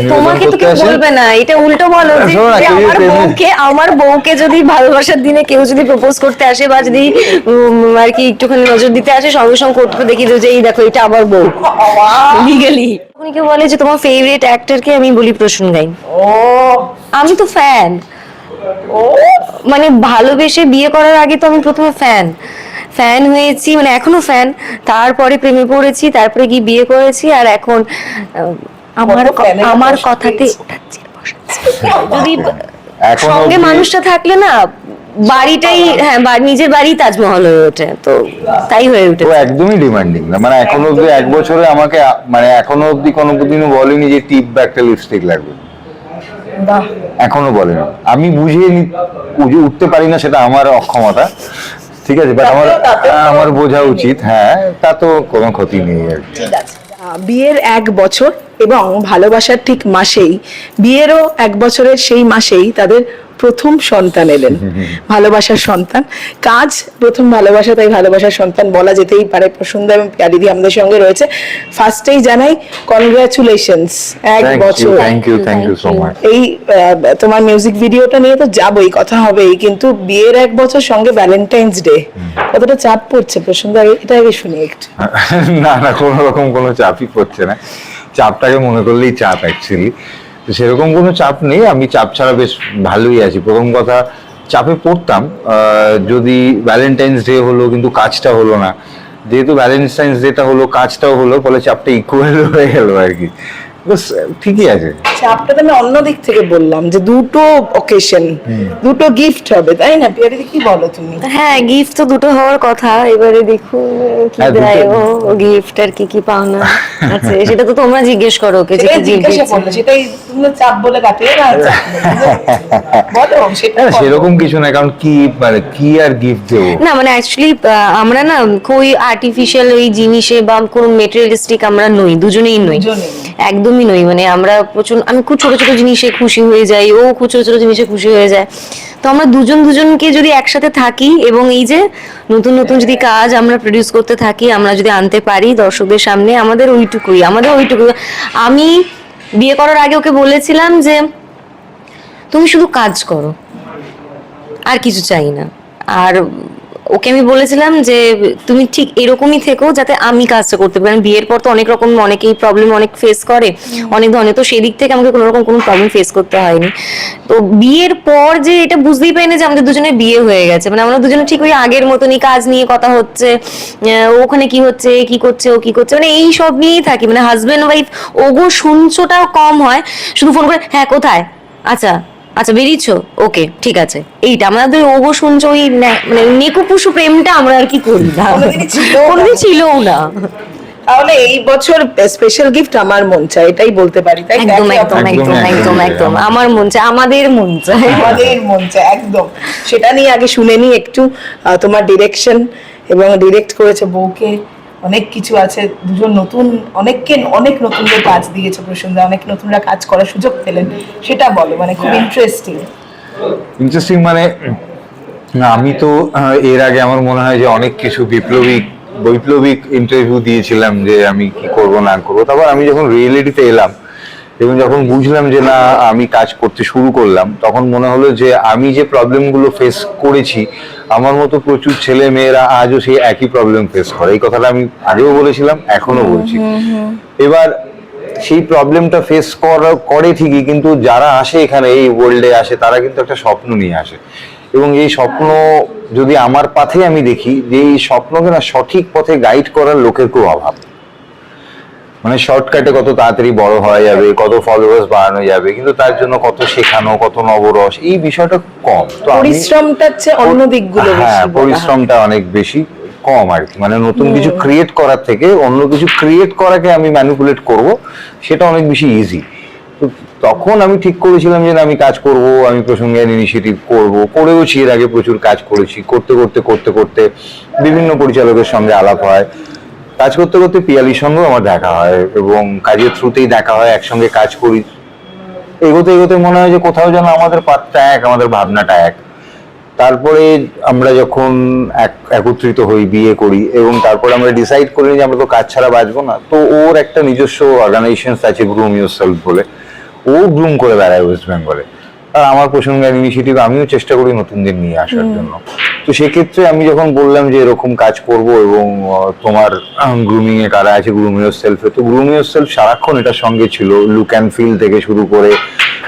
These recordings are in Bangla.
নিবেদন তোমাকে তো কেউ বলবে না এটা উল্টো বলো যে আমার বউকে আমার বউকে যদি ভালোবাসার দিনে কেউ যদি প্রপোজ করতে আসে বা যদি আর কি একটুখানি নজর দিতে আসে সঙ্গে সঙ্গে করতে দেখি যে এই দেখো এটা আমার বউ। লিগালি উনি কেউ বলে যে তোমার ফেভারিট অ্যাক্টরকে আমি বলি প্রসূন গাই। আমি তো ফ্যান মানে ভালোবেসে বিয়ে করার আগে তো আমি প্রথমে ফ্যান ফ্যান হয়েছি মানে এখনও ফ্যান তারপরে প্রেমে পড়েছি তারপরে গিয়ে বিয়ে করেছি আর এখন আমার আমার কথাতে। যদি সঙ্গে মানুষটা থাকলে না বাড়িটাই হ্যাঁ নিজের বাড়ি তাজমহল হয়ে ওঠে তো তাই হয়ে ওঠে ও একদমই ডিমান্ডিং না। মানে এখনও অব্দি এক বছরে আমাকে মানে এখনও অব্দি কোনো দিনও বলেনি যে টিপ বা একটা লিপস্টিক লাগবে। বাহ। এখনও বলেনি। আমি বুঝিয়ে নি- বুঝে উঠতে পারি না সেটা আমার অক্ষমতা। ঠিক আছে বাট আমার আমার বোঝা উচিত হ্যাঁ তা তো কোনো ক্ষতি নেই আর কি। ঠিক আছে। বিয়ের এক বছর এবং ভালোবাসার ঠিক মাসেই বিয়েরও এক বছরের সেই মাসেই তাদের প্রথম সন্তান এলেন। ভালোবাসার সন্তান। কাজ প্রথম ভালোবাসা তাই ভালোবাসার সন্তান বলা যেতেই পারে। প্রসন্দা এবং প্যারিদি আমাদের সঙ্গে রয়েছে। ফার্স্টেই জানাই কনগ্রাচুলেশনস এক বছর। এই তোমার মিউজিক ভিডিওটা নিয়ে তো যাবই কথা হবেই। কিন্তু বিয়ের এক বছর সঙ্গে ভ্যালেন্টাইন্স ডে কতটা চাপ পড়ছে প্রসন্দা? এটা আগে শুনি একটু। না না কোনো রকম কোনো চাপই পড়ছে না। চাপটাকে মনে করলেই চাপ অ্যাকচুয়ালি সেরকম কোনো চাপ নেই, আমি চাপ ছাড়া বেশ ভালোই আছি। প্রথম কথা, চাপে পড়তাম যদি ভ্যালেন্টাইন্স ডে হলো কিন্তু কাজটা হলো না। যেহেতু ভ্যালেন্টাইন্স ডেটা হলো, কাজটাও হলো, ফলে চাপটা ইকুয়াল হয়ে গেল আর কি। ঠিকই আছে। চাপটা তো আমি অন্য দিক থেকে বললাম যে দুটো অকেশন দুটো গিফট হবে তাই না? পিয়ারিদি কি বলো তুমি? হ্যাঁ গিফট তো দুটো হওয়ার কথা। এবারে দেখুন কি হ্যাঁ, দেয় ও গিফট আর কি কি পাওনা। আছে সেটা তো তোমরা জিজ্ঞেস করো ওকে যে কি জিজ্ঞাসা করলে সেটাই তুমি চাপ বলে কাটিয়ে না বলো সেটা সেরকম কিছু না কারণ কি মানে কি আর গিফট দেবো? না মানে অ্যাকচুয়ালি আমরা না খুবই আর্টিফিশিয়াল ওই জিনিসে বা কোনো মেটেরিয়ালিস্টিক আমরা নই দুজনেই নই। দুজনেই। একদমই নই। মানে আমরা প্রচুর, আমি খুব ছোট ছোট জিনিসে খুশি হয়ে যাই, ও খুব ছোট ছোট জিনিসে খুশি হয়ে যায়। তো আমরা দুজন দুজনকে যদি একসাথে থাকি এবং এই যে নতুন নতুন যদি কাজ আমরা প্রডিউস করতে থাকি, আমরা যদি আনতে পারি দর্শকদের সামনে, আমাদের ওইটুকুই, আমাদের ওইটুকু আমি বিয়ে করার আগে ওকে বলেছিলাম যে, তুমি শুধু কাজ করো, আর কিছু চাই না। আর ওকে আমি বলেছিলাম যে তুমি ঠিক এরকমই থেকো যাতে আমি কাজটা করতে পারি। কারণ বিয়ের পর তো অনেক রকম অনেকেই প্রবলেম অনেক ফেস করে অনেক ধরনের। তো সেদিক থেকে আমাকে কোনো রকম কোনো প্রবলেম ফেস করতে হয়নি। তো বিয়ের পর যে এটা বুঝতেই পারি না যে আমাদের দুজনের বিয়ে হয়ে গেছে। মানে আমরা দুজনে ঠিক ওই আগের মতনই কাজ নিয়ে কথা হচ্ছে ওখানে কি হচ্ছে কি করছে ও কি করছে মানে এই সব নিয়েই থাকি। মানে হাজবেন্ড ওয়াইফ ওগো শুনছোটাও কম হয়। শুধু ফোন করে হ্যাঁ কোথায়? আচ্ছা আচ্ছা বেরিয়েছো? ওকে ঠিক আছে। এইটা আমাদের ওগো শুনছো ওই মানে নেকুপুসু প্রেমটা আমরা আর কি করি না। কোনোদিন ছিলও না। তাহলে এই বছর স্পেশাল গিফট আমার মন চাই এটাই বলতে পারি তাই একদম একদম একদম একদম একদম আমার মন চায় আমাদের মন চায়। আমাদের মন চায় একদম। সেটা নিয়ে আগে শুনে নি একটু তোমার ডিরেকশন এবং ডিরেক্ট করেছে বউকে। অনেক কিছু আছে দুজন নতুন অনেককে অনেক নতুনদের কাজ দিয়েছে প্রসঙ্গে অনেক নতুনরা কাজ করার সুযোগ পেলেন সেটা বলো মানে খুব ইন্টারেস্টিং ইন্টারেস্টিং মানে আমি তো এর আগে আমার মনে হয় যে অনেক কিছু বিপ্লবিক বৈপ্লবিক ইন্টারভিউ দিয়েছিলাম যে আমি কি করব না করব। তারপর আমি যখন রিয়েলিটিতে এলাম এবং যখন বুঝলাম যে না আমি কাজ করতে শুরু করলাম তখন মনে হলো যে আমি যে প্রবলেমগুলো ফেস করেছি আমার মতো প্রচুর ছেলে মেয়েরা আজও সেই একই প্রবলেম ফেস করে। এই কথাটা আমি আগেও বলেছিলাম এখনও বলছি। এবার সেই প্রবলেমটা ফেস করে ঠিকই কিন্তু যারা আসে এখানে এই ওয়ার্ল্ডে আসে তারা কিন্তু একটা স্বপ্ন নিয়ে আসে। এবং এই স্বপ্ন যদি আমার পাথে আমি দেখি যে এই স্বপ্নকে না সঠিক পথে গাইড করার লোকের খুব অভাব। মানে শর্টকাটে কত তাড়াতাড়ি বড় হওয়া যাবে কত ফলোয়ার্স বাড়ানো যাবে কিন্তু তার জন্য কত শেখানো কত নবরস এই বিষয়টা কম। তো পরিশ্রমটা হচ্ছে অন্য দিকগুলো বেশি হ্যাঁ পরিশ্রমটা অনেক বেশি কম আর কি। মানে নতুন কিছু ক্রিয়েট করার থেকে অন্য কিছু ক্রিয়েট করাকে আমি ম্যানিপুলেট করব সেটা অনেক বেশি ইজি তখন আমি ঠিক করেছিলাম যে আমি কাজ করব আমি প্রসঙ্গে ইনিশিয়েটিভ করব। করেওছি এর আগে প্রচুর কাজ করেছি। করতে করতে করতে করতে বিভিন্ন পরিচালকের সঙ্গে আলাপ হয়। কাজ করতে করতে পিয়ালির সঙ্গেও আমার দেখা হয় এবং কাজের থ্রুতেই দেখা হয় একসঙ্গে কাজ করি। এগোতে এগোতে মনে হয় যে কোথাও যেন আমাদের পাতটা এক আমাদের ভাবনাটা এক। তারপরে আমরা যখন এক- একত্রিত হই বিয়ে করি এবং তারপরে আমরা ডিসাইড করি যে আমরা তো কাজ ছাড়া বাঁচবো না তো ওর একটা নিজস্ব অর্গানাইজেশন আছে গ্রুম ইউর সেলফ বলে। ও গ্রুম করে বেড়ায় ওয়েস্ট বেঙ্গলে আর আমার প্রসঙ্গে ইনিশিয়েটিভ আমিও চেষ্টা করি নতুনদের নিয়ে আসার জন্য। তো সেক্ষেত্রে আমি যখন বললাম যে এরকম কাজ করব এবং তোমার গ্রুমিং এ কারা আছে গ্রুমিং সেলফে তো গ্রুমিং সেলফ সারাক্ষণ এটার সঙ্গে ছিল লুক অ্যান্ড ফিল থেকে শুরু করে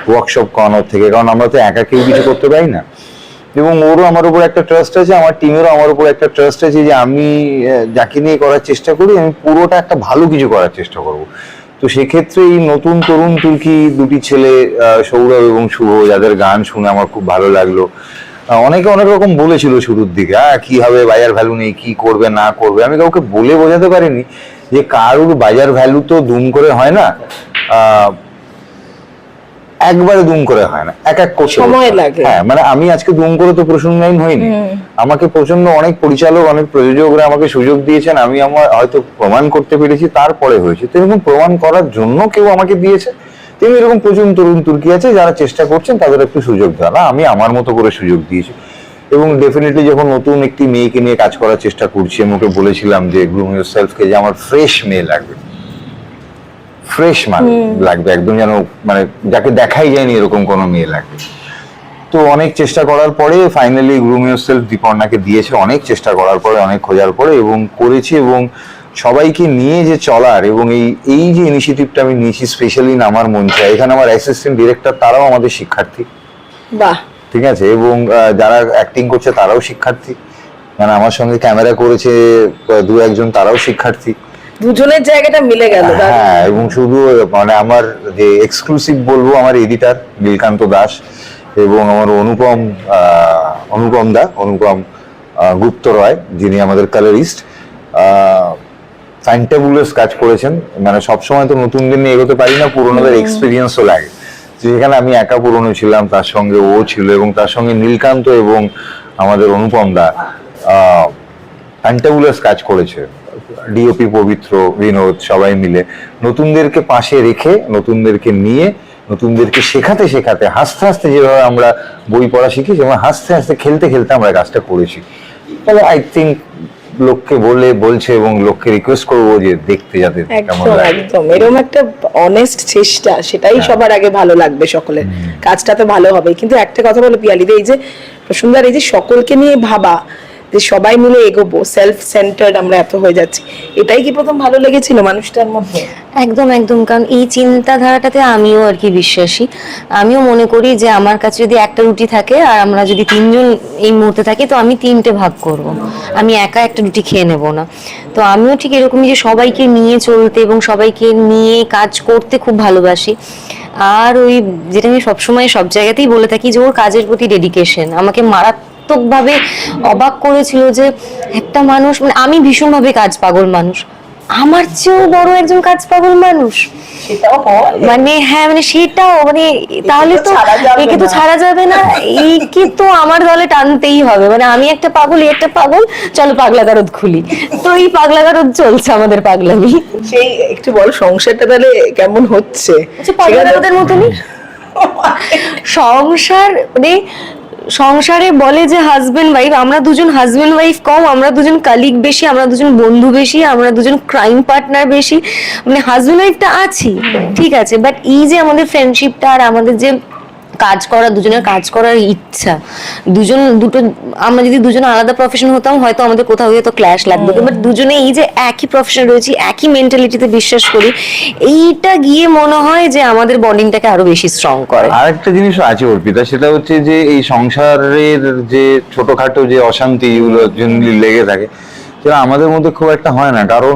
ওয়ার্কশপ করানোর থেকে, কারণ আমরা তো একা কেউ কিছু করতে পারি না। এবং ওরও আমার উপর একটা ট্রাস্ট আছে, আমার টিমেরও আমার উপর একটা ট্রাস্ট আছে যে আমি যাকে নিয়ে করার চেষ্টা করি, আমি পুরোটা একটা ভালো কিছু করার চেষ্টা করব। তো সেক্ষেত্রে এই নতুন তরুণ তুর্কি দুটি ছেলে সৌরভ এবং শুভ, যাদের গান শুনে আমার খুব ভালো লাগল। অনেকে অনেক রকম বলেছিল শুরুর দিকে হ্যাঁ কি হবে? বাজার ভ্যালু নেই কি করবে না করবে? আমি কাউকে বলে বোঝাতে পারিনি যে কারুর বাজার ভ্যালু তো দুম করে হয় না একবারে দুম করে হয় না এক এক করতে সময় লাগে। হ্যাঁ মানে আমি আজকে দুম করে তো প্রসঙ্গায়ন হইনি আমাকে প্রচণ্ড অনেক পরিচালক অনেক প্রযোজকরা আমাকে সুযোগ দিয়েছেন আমি আমার হয়তো প্রমাণ করতে পেরেছি তারপরে হয়েছে। তো এরকম প্রমাণ করার জন্য কেউ আমাকে দিয়েছে। তেমনি এরকম প্রচুর তরুণ তুর্কি আছে যারা চেষ্টা করছেন তাদের একটু সুযোগ দেওয়া না আমি আমার মতো করে সুযোগ দিয়েছি। এবং ডেফিনেটলি যখন নতুন একটি মেয়েকে নিয়ে কাজ করার চেষ্টা করছি আমি ওকে বলেছিলাম যে গ্রুম ইউর সেলফকে যে আমার ফ্রেশ মেয়ে লাগবে। ফ্রেশ মান লাগবে একদম যেন মানে যাকে দেখাই যায়নি এরকম কোনো মেয়ে লাগবে। তো অনেক চেষ্টা করার পরে ফাইনালি গ্রুম সেলফ দীপর্ণাকে দিয়েছে অনেক চেষ্টা করার পরে অনেক খোঁজার পরে এবং করেছি এবং সবাইকে নিয়ে যে চলার এবং এই এই যে ইনিশিয়েটিভটা আমি নিয়েছি স্পেশালি আমার মঞ্চে এখানে আমার অ্যাসিস্ট্যান্ট ডিরেক্টর তারাও আমাদের শিক্ষার্থী। বাহ। ঠিক আছে? এবং যারা অ্যাক্টিং করছে তারাও শিক্ষার্থী। মানে আমার সঙ্গে ক্যামেরা করেছে দু একজন তারাও শিক্ষার্থী। দুজনের জায়গাটা মিলে গেল হ্যাঁ এবং শুধু মানে আমার যে এক্সক্লুসিভ বলব আমার এডিটার নীলকান্ত দাস এবং আমার অনুপম অনুপম দা অনুপম গুপ্ত রয় যিনি আমাদের কালারিস্ট ফ্যান্টাবুলাস কাজ করেছেন। মানে সবসময় তো নতুনদের নিয়ে এগোতে পারি না পুরোনোদের এক্সপিরিয়েন্সও লাগে। যেখানে আমি একা পুরনো ছিলাম তার সঙ্গে ও ছিল এবং তার সঙ্গে নীলকান্ত এবং আমাদের অনুপম দা ফ্যান্টাবুলাস কাজ করেছে। ডিওপি পবিত্র বিনোদ সবাই মিলে। নতুনদেরকে পাশে রেখে নতুনদেরকে নিয়ে নতুনদেরকে শেখাতে শেখাতে হাসতে হাসতে যেভাবে আমরা বই পড়া শিখি যেমন হাসতে হাসতে খেলতে খেলতে আমরা কাজটা করেছি। তাহলে আই থিঙ্ক লোককে বলে বলছে এবং লোককে রিকোয়েস্ট করব যে দেখতে যাতে কেমন একদম একদম। এরকম একটা অনেস্ট চেষ্টা সেটাই হ্যাঁ। সবার আগে ভালো লাগবে সকলের। কাজটা তো ভালো হবে। কিন্তু একটা কথা বলো পিয়ালিদে এই যে সুন্দর এই যে সকলকে নিয়ে ভাবা যে সবাই মিলে এগোবো সেলফ সেন্টার্ড আমরা এত হয়ে যাচ্ছি। এটাই কি প্রথম ভালো লেগেছিল মানুষটার মধ্যে? একদম একদম। কারণ এই চিন্তাধারাটাতে আমিও আর কি বিশ্বাসী। আমিও মনে করি যে আমার কাছে যদি একটা রুটি থাকে আর আমরা যদি তিনজন এই মুহূর্তে থাকি, তো আমি তিনটে ভাগ করব। আমি একা একটা রুটি খেয়ে নেব না। তো আমিও ঠিক এরকমই যে সবাইকে নিয়ে চলতে এবং সবাইকে নিয়ে কাজ করতে খুব ভালোবাসি। আর ওই যেটা আমি সবসময় সব জায়গাতেই বলে থাকি যে ওর কাজের প্রতি ডেডিকেশন আমাকে মারাত্মকভাবে অবাক করেছিল যে একটা মানুষ মানে আমি ভীষণভাবে কাজ পাগল মানুষ। আমার চেয়েও বড় একজন কাজ পাগল মানুষ। মানে হ্যাঁ মানে সেটাও মানে তাহলে তো একে তো ছাড়া যাবে না। একে তো আমার দলে টানতেই হবে। মানে আমি একটা পাগল একটা পাগল চলো পাগলা গারদ খুলি। তো এই পাগলা গারদ চলছে আমাদের পাগলামি। সেই একটু বল সংসারটা তাহলে কেমন হচ্ছে? পাগলা গারদের মতনই। সংসার মানে সংসারে বলে যে হাজবেন্ড ওয়াইফ আমরা দুজন হাজবেন্ড ওয়াইফ কম, আমরা দুজন কালিগ বেশি, আমরা দুজন বন্ধু বেশি, আমরা দুজন ক্রাইম পার্টনার বেশি। মানে হাজবেন্ড ওয়াইফটা আছি ঠিক আছে বাট এই যে আমাদের ফ্রেন্ডশিপটা আর আমাদের যে কাজ করা দুজনের কাজ করার ইচ্ছা। দুজন দুটো আমরা যদি দুজন আলাদা প্রফেশন হতাম হয়তো আমাদের কোথাও হয়তো ক্ল্যাশ লাগতো বাট দুজনে এই যে একই প্রফেশন রয়েছি একই মেন্টালিটিতে বিশ্বাস করি এইটা গিয়ে মনে হয় যে আমাদের বন্ডিংটাকে আরও বেশি স্ট্রং করে। আরেকটা জিনিস আছে অর্পিতা সেটা হচ্ছে যে এই সংসারের যে ছোটখাটো যে অশান্তি এগুলো জেনারেলি লেগে থাকে সেটা আমাদের মধ্যে খুব একটা হয় না। কারণ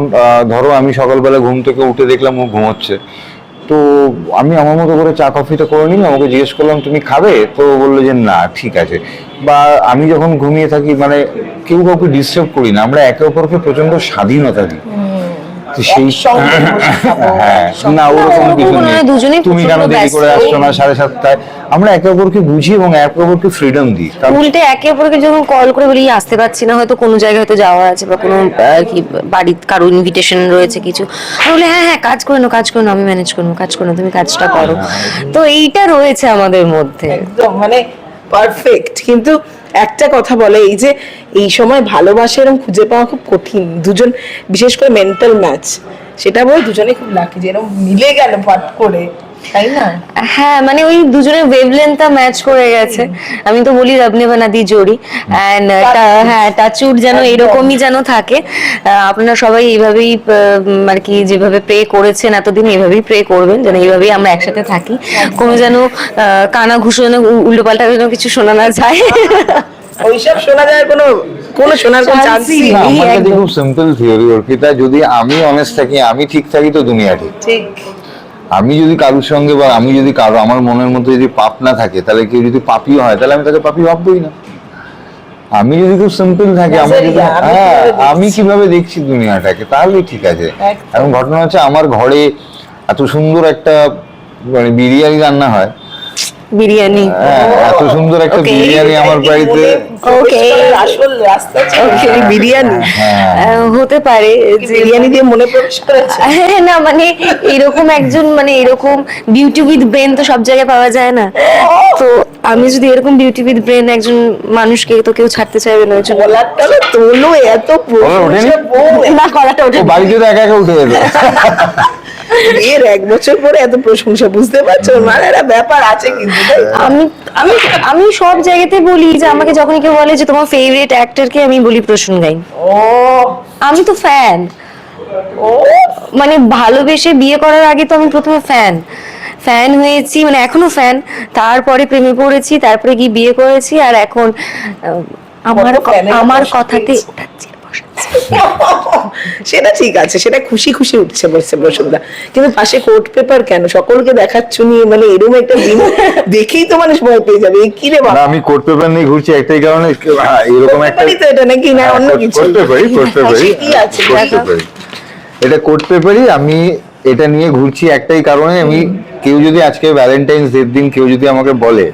ধরো আমি সকালবেলা ঘুম থেকে উঠে দেখলাম ও ঘুমোচ্ছে। তো আমি আমার মতো করে চা কফিটা করে নিলাম ওকে জিজ্ঞেস করলাম, তুমি খাবে? তো বলল যে, না, ঠিক আছে। বা আমি যখন ঘুমিয়ে থাকি মানে কেউ কাউকে ডিস্টার্ব করি না, আমরা একে অপরকে প্রচণ্ড স্বাধীনতা দিই। সেই বসে খাব, হ্যাঁ না ওরকম কিছু নেই। তুমি কেন দেরি করে আসছো না সাড়ে সাতটায়? আমরা একে অপরকে বুঝি এবং একে অপরকে ফ্রিডম দিই। উল্টে একে অপরকে যখন কল করে বলি আসতে পারছি না হয়তো কোনো জায়গায় হয়তো যাওয়ার আছে বা কোনো কি বাড়ির কারও ইনভিটেশন রয়েছে কিছু। আমি বলি হ্যাঁ হ্যাঁ কাজ করে নাও কাজ করে নাও আমি ম্যানেজ করব কাজ করে নাও তুমি কাজটা করো। তো এইটা রয়েছে আমাদের মধ্যে। একদম মানে পারফেক্ট কিন্তু একটা কথা বলে, এই যে এই সময় ভালোবাসা এরকম খুঁজে পাওয়া খুব কঠিন। দুজন, বিশেষ করে মেন্টাল ম্যাচ সেটা বলে দুজনে খুব লাকি যে এরকম মিলে গেল পাট করে। তাই না? হ্যাঁ মানে ওই দুজনের ওয়েভলেন্থটা ম্যাচ করে গেছে। আমি তো বলি রবনে বানাদি জোড়ি অ্যান্ড হ্যাঁ টাচুট যেন এরকমই যেন থাকে। আহ, আপনারা সবাই এইভাবেই আর কি যেভাবে প্রে করেছেন এতদিন এইভাবেই প্রে করবেন যেন এইভাবেই আমরা একসাথে থাকি। কোনো যেন কানা ঘুষো যেন উল্টো পাল্টা যেন কিছু শোনা না যায়। ওইসব শোনা যায় কোনো কোনো শোনার কোনো চান্সই নেই। আমার কাছে খুব সিম্পল থিওরি অর্পিতা যদি আমি অনেস্ট থাকি আমি ঠিক থাকি তো দুনিয়া ঠিক। ঠিক। আমি যদি কারোর সঙ্গে বা আমি যদি কারও আমার মনের মধ্যে যদি পাপ না থাকে তাহলে কেউ যদি পাপিও হয় তাহলে আমি তাকে পাপি ভাববোই না আমি যদি খুব সিম্পল থাকে আমি যদি আমি হ্যাঁ কীভাবে দেখছি। আমি কীভাবে দেখছি দুনিয়াটাকে তাহলে ঠিক আছে। এখন ঘটনা হচ্ছে আমার ঘরে এত সুন্দর একটা মানে বিরিয়ানি রান্না হয় বিরিয়ানি। হ্যাঁ এত সুন্দর একটা বিরিয়ানি আমার বাড়িতে। ওকে আসল রাস্তা বিরিয়ানি। হ্যাঁ। আহ, হতে পারে যে বিরিয়ানি দিয়ে মনে প্রবেশ করেছে? হ্যাঁ, না মানে এরকম একজন মানে এরকম বিউটি উইথ ব্রেন তো সব জায়গায় পাওয়া যায় না। তো আমি যদি এরকম বিউটি উইথ ব্রেন একজন মানুষকে তো কেউ ছাড়তে চাইবে না ওই জন্য- তোলো এত না করাটা ওঠে ও বাড়িতে তো একা একা উঠে যেত এর এক বছর পরে এত প্রশংসা বুঝতে পারছ? মানে একটা ব্যাপার আছে কিন্তু আমি আমি আমি সব জায়গাতে বলি যে আমাকে যখন কেউ বলে যে তোমার ফেভারিট অ্যাক্টরকে আমি বলি প্রসূন গাইন। ও। আমি তো ফ্যান ও। মানে ভালোবেসে বিয়ে করার আগে তো আমি প্রথমে ফ্যান ফ্যান হয়েছি মানে এখনও ফ্যান তারপরে প্রেমে পড়েছি তারপরে গিয়ে বিয়ে করেছি আর এখন আমার আমার কথা কথাতে। সেটা ঠিক আছে সেটা খুশি খুশি উঠছে বসছে বসুন্ধরা। কিন্তু পাশে কোর্ট পেপার কেন? সকলকে দেখাচ্ছ নিয়ে মানে এরকম একটা দিন দেখেই তো মানুষ ভয় পেয়ে যাবে। কি রে না বাবা আমি কোর্ট পেপার নিয়ে ঘুরছি একটাই কারণে হ্যাঁ, এরকম একটা তো এটা নাকি? না অন্য কিছু। করতে পারি করতে পারি কি আছে? করতে পারি এটা কোর্ট পেপারই আমি এটা নিয়ে ঘুরছি একটাই কারণে আমি কেউ যদি আজকে ভ্যালেন্টাইন্স ডের দিন কেউ যদি আমাকে বলে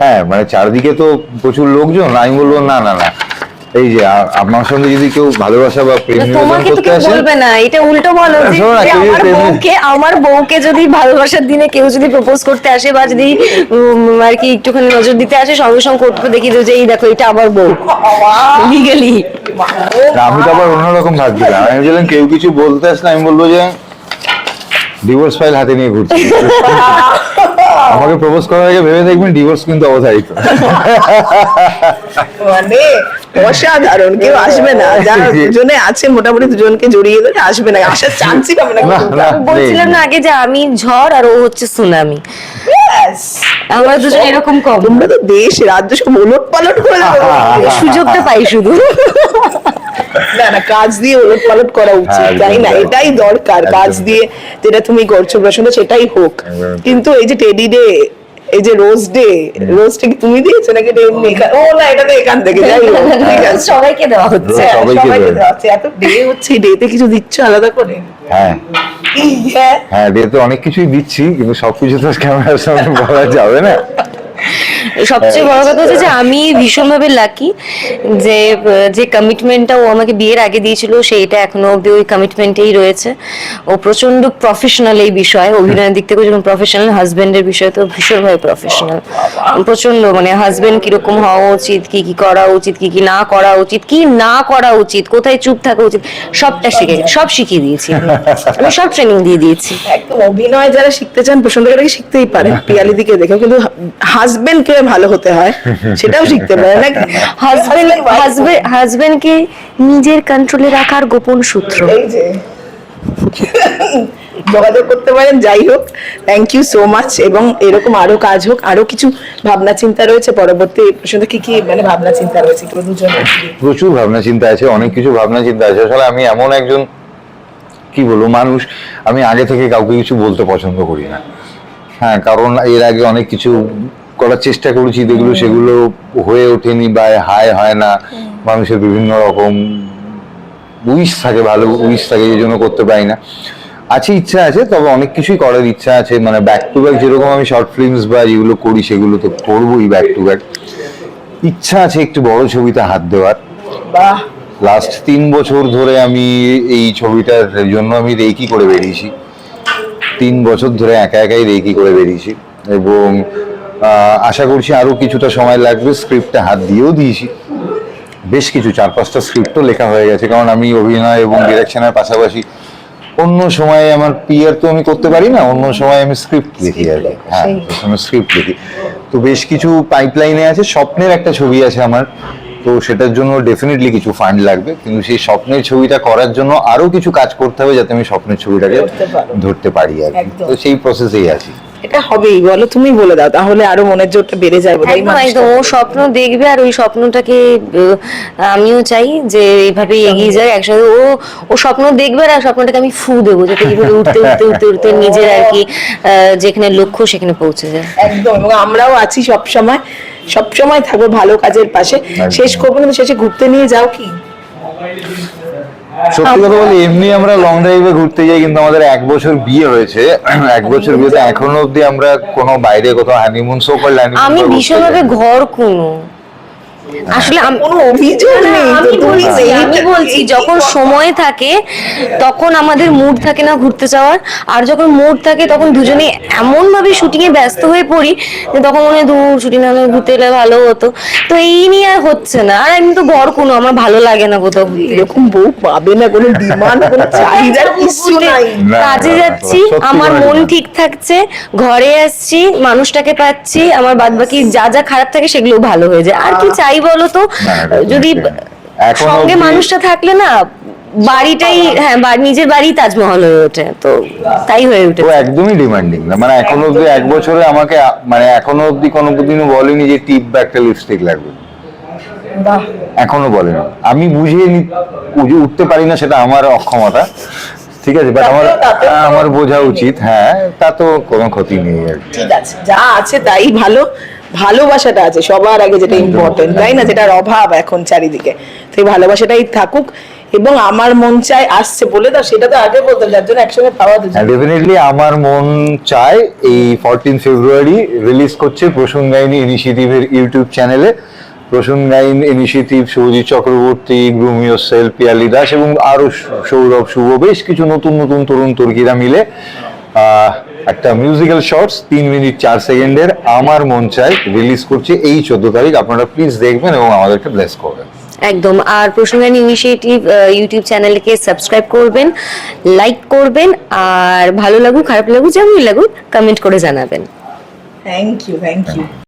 হ্যাঁ মানে চারদিকে তো প্রচুর লোকজন আমি বলব না না না। এই যে আপনার সঙ্গে যদি কেউ ভালোবাসা বা প্রেম নিবেদন করতে কেউ আসে বলবে না এটা উল্টো বলো যে আমার বউকে আমার বউকে যদি ভালোবাসার দিনে কেউ যদি প্রপোজ করতে আসে বা যদি আর কি একটুখানি নজর দিতে আসে সঙ্গে সঙ্গে করতে দেখি যে এই দেখো এটা আমার বউ। লিগালি আমি তো আবার অন্যরকম ভাবছিলাম। আমি ভাবছিলাম কেউ কিছু বলতে আসলে আমি বলব যে ডিভোর্স ফাইল হাতে নিয়ে ঘুরছি। আমাকে প্রপোজ করার আগে ভেবে দেখবেন ডিভোর্স কিন্তু অবধারিত। মানে অসাধারণ কেউ আসবে না। যারা দুজনে আছে মোটামুটি দুজনকে জড়িয়ে ধরে আসবে না। আসার চান্সই পাবে না। বলছিলাম না আগে যে আমি ঝড় আর ও হচ্ছে সুনামি ব্যাস। আমরা দুজন এরকম কম। তোমরা তো দেশ রাজ্য সব ওলট পালট করে সুযোগটা পাই শুধু। না না কাজ দিয়ে ওলট পালট করা উচিত। তাই না? এটাই দরকার। কাজ দিয়ে যেটা তুমি করছ প্রশ্ন সেটাই হোক। কিন্তু এই যে টেডি ডে এই যে রোজ ডে রোজটা কি তুমি দিয়েছ নাকি এটা এমনি ও না এটা তো এখান থেকে। যাই হোক সবাইকে দেওয়া হচ্ছে। সবাইকে দেওয়া হচ্ছে। এত ডে হচ্ছে ডেতে কিছু দিচ্ছ আলাদা করে? হ্যাঁ। হ্যাঁ। হ্যাঁ দিয়ে তো অনেক কিছুই দিচ্ছি, কিন্তু সবকিছু তো ক্যামেরার সামনে বলা যাবে না। সবচেয়ে বড় কথা হচ্ছে যে আমি ভীষণভাবে লাকি যে যে কমিটমেন্টটা ও আমাকে বিয়ের আগে দিয়েছিল সেইটা এখনও অব্দি ওই কমিটমেন্টেই রয়েছে। ও প্রচণ্ড প্রফেশনাল এই বিষয়ে অভিনয়ের দিক থেকে যেমন প্রফেশনাল হাজবেন্ডের বিষয়ে তো ভীষণভাবে প্রফেশনাল প্রচণ্ড মানে হাজবেন্ড কীরকম হওয়া উচিত কি কি করা উচিত কি কি না করা উচিত কি না করা উচিত কোথায় চুপ থাকা উচিত সবটা শিখে সব শিখিয়ে দিয়েছি আমি। সব ট্রেনিং দিয়ে দিয়েছি। একদম অভিনয় যারা শিখতে চান করে শিখতেই পারে পিয়ালি দিকে দেখে কিন্তু হাজবেন্ড কে ভালো হতে হয় সেটাও শিখতে পারে। নাকি হাজবেন্ড হাজবেন্ড হাজবেন্ডকে নিজের কন্ট্রোলে রাখার গোপন সূত্র। এই যে যোগাযোগ করতে পারেন যাই হোক থ্যাংক ইউ সো মাচ এবং এরকম আরও কাজ হোক আরও কিছু ভাবনা চিন্তা রয়েছে পরবর্তী প্রশ্নটা কি কি মানে ভাবনা চিন্তা রয়েছে প্রচুর ভাবনা চিন্তা আছে অনেক কিছু ভাবনা চিন্তা আছে। আসলে আমি এমন একজন কি বলব মানুষ আমি আগে থেকে কাউকে কিছু বলতে পছন্দ করি না। হ্যাঁ কারণ এর আগে অনেক কিছু করার চেষ্টা করেছি যেগুলো সেগুলো হয়ে ওঠেনি বা হায় হয় না। মানুষের বিভিন্ন রকম উইশ থাকে ভালো উইশ থাকে এই জন্য করতে পারি না। আছে ইচ্ছা আছে তবে অনেক কিছুই করার ইচ্ছা আছে। মানে ব্যাক টু ব্যাক যেরকম আমি শর্ট ফিল্মস বা যেগুলো করি সেগুলো তো করবোই ব্যাক টু ব্যাক ইচ্ছা আছে একটু বড় ছবিতে হাত দেওয়ার। বাহ! লাস্ট তিন বছর ধরে আমি এই ছবিটার জন্য আমি রেকি করে বেরিয়েছি। তিন বছর ধরে একা একাই রেকি করে বেরিয়েছি। এবং আশা করছি আরও কিছুটা সময় লাগবে। স্ক্রিপ্টে হাত দিয়েও দিয়েছি। বেশ কিছু চার পাঁচটা স্ক্রিপ্টও লেখা হয়ে গেছে। কারণ আমি অভিনয় এবং ডিরেকশনের পাশাপাশি অন্য সময় আমার পিয়ার তো আমি করতে পারি না অন্য সময় আমি স্ক্রিপ্ট লিখি আর কি। হ্যাঁ। আমি স্ক্রিপ্ট লিখি। তো বেশ কিছু পাইপলাইনে আছে। স্বপ্নের একটা ছবি আছে আমার। তো সেটার জন্য ডেফিনেটলি কিছু ফান্ড লাগবে। কিন্তু সেই স্বপ্নের ছবিটা করার জন্য আরও কিছু কাজ করতে হবে যাতে আমি স্বপ্নের ছবিটাকে ধরতে পারি। আর কি। তো সেই প্রসেসেই আছি। এটা হবেই বলো তুমি বলে দাও তাহলে আরও মনের জোরটা বেড়ে যায় একদম ও স্বপ্ন দেখবে আর ওই স্বপ্নটাকে আমিও চাই যে এইভাবে এগিয়ে যায় একসাথে ও ও স্বপ্ন দেখবে আর স্বপ্নটাকে আমি ফু দেবো যাতে এইভাবে উঠতে উঠতে উঠতে উঠতে নিজের আর কি আহ, যেখানে লক্ষ্য সেখানে পৌঁছে যায়। একদম এবং আমরাও আছি সব সময় সব সময় থাকব ভালো কাজের পাশে। শেষ করব কিন্তু শেষে ঘুরতে নিয়ে যাও কি? সত্যি কথা বলি এমনি আমরা লং ড্রাইভে ঘুরতে যাই কিন্তু আমাদের এক বছর বিয়ে হয়েছে। এক বছর বিয়েতে এখনও অব্দি আমরা কোনো বাইরে কোথাও হানিমুন সো কল আমি ভীষণভাবে ঘর কোনো। আসলে আম- কোনো অভিযোগ নেই আমি বলছি আমি বলছি যখন সময় থাকে তখন আমাদের মুড থাকে না ঘুরতে যাওয়ার। আর যখন মুড থাকে তখন দুজনে এমন ভাবে শুটিং এ ব্যস্ত হয়ে পড়ি যে তখন মনে হয় দূর শুটিং না ঘুরতে এলে ভালো হতো। তো এই নিয়ে আর হচ্ছে না। আর আমি তো ঘর কোনো আমার ভালো লাগে না কোথাও এরকম বউ পাবে না কোনো ডিমান্ড কোনো চাহিদার কিছু নাই। কাজে যাচ্ছি আমার মন ঠিক থাকছে ঘরে আসছি মানুষটাকে পাচ্ছি আমার বাদ বাকি যা যা খারাপ থাকে সেগুলো ভালো হয়ে যায়। আর কি চাই বলো তো না, না, যদি সঙ্গে মানুষটা থাকলে না বাড়িটাই হ্যাঁ নিজের বাড়ি তাজমহল হয়ে ওঠে। তো তাই হয়ে উঠে একদমই ডিমান্ডিং না। মানে এখনও অব্দি এক বছরে আমাকে মানে এখনও অব্দি কোনো দিনও বলেনি যে টিপ বা একটা লিপস্টিক লাগবে। বাহ। এখনও বলেনি। আমি বুঝিয়ে নি বুঝে উঠতে পারি না সেটা আমার অক্ষমতা। ঠিক আছে বাট আমার আমার বোঝা উচিত হ্যাঁ তা তো কোনো ক্ষতি নেই আর কি। ঠিক আছে যা আছে তাই ভালো। ভালোবাসাটা আছে, সবার আগে যেটা ইম্পর্টেন্ট তাই না? যেটার অভাব এখন চারিদিকে। তো এই ভালোবাসাটাই থাকুক এবং আমার মন চায় আসছে বলে দাও সেটা তো আগে বলতাম, যার জন্য একসঙ্গে পাওয়া দুজন ডেফিনেটলি আমার মন চায় এই ফোরটিন ফেব্রুয়ারি রিলিজ করছে প্রসূন গাইনী ইনিশিয়েটিভের ইউটিউব চ্যানেলে প্রসূন গাইন ইনিশিয়েটিভ চক্রবর্তী গ্রুমিও সেল পিয়ালি দাস এবং আরও সৌরভ, শুভ, বেশ কিছু নতুন নতুন তরুণ তর্কিরা মিলে একটা মিউজিক্যাল শর্টস তিন মিনিট চার সেকেন্ডের আমার মন চাই রিলিজ করছে এই চোদ্দ তারিখ। আপনারা প্লিজ দেখবেন এবং আমাদেরকে ব্লেস করবেন। একদম। আর প্রসঙ্গান ইনিশিয়েটিভ ইউটিউব চ্যানেলকে সাবস্ক্রাইব করবেন লাইক করবেন আর ভালো লাগুক খারাপ লাগুক যেমনই লাগুক কমেন্ট করে জানাবেন। Thank you thank you